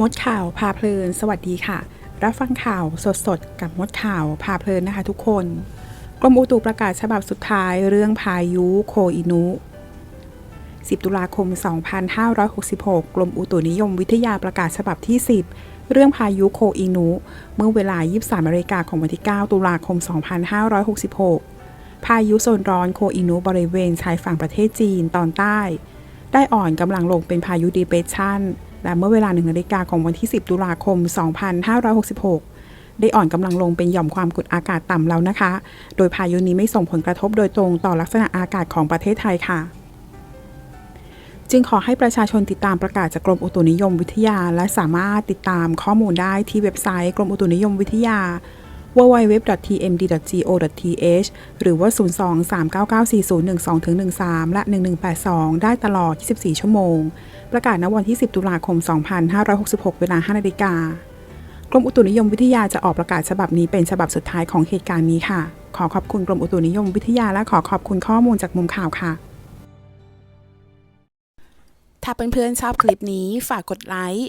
มดข่าวพาเพลิน สวัสดีค่ะ รับฟังข่าวสดๆ กับมดข่าวพาเพลินนะคะทุกคน กรมอุตุประกาศฉบับสุดท้ายเรื่องพายุโคอินุ 10 ตุลาคม 2566 กรมอุตุนิยมวิทยาประกาศฉบับที่ 10 เรื่องพายุโคอินุ เมื่อเวลา 23นาฬิกาของวันที่ 9 ตุลาคม 2566 พายุโซนร้อนโคอินุบริเวณชายฝั่งประเทศจีนตอนใต้ ได้อ่อนกำลังลงเป็นพายุดีเปรชัน และเมื่อเวลา1นาฬิกาของวันที่ 10 ตุลาคม 2566 ได้อ่อนกำลังลงเป็นหย่อมความกดอากาศต่ำแล้วนะคะ โดยพายุนี้ไม่ส่งผลกระทบโดยตรงต่อลักษณะอากาศของประเทศไทยค่ะ จึงขอให้ประชาชนติดตามประกาศจากกรมอุตุนิยมวิทยา และสามารถติดตามข้อมูลได้ที่เว็บไซต์กรมอุตุนิยมวิทยา www.tmd.go.th หรือว่า 02-399-4012-13 และ 1182 ได้ตลอด 24 ชั่วโมง ประกาศณวันที่ 10 ตุลาคม 2566 เวลา 5 นาฬิกากรมอุตุนิยมวิทยาจะออกประกาศฉบับนี้เป็นฉบับสุดท้ายของเหตุการณ์นี้ค่ะ ขอขอบคุณกรมอุตุนิยมวิทยาและขอขอบคุณข้อมูลจากมุมข่าวค่ะ ถ้าเพื่อนๆชอบคลิปนี้ฝากกดไลค์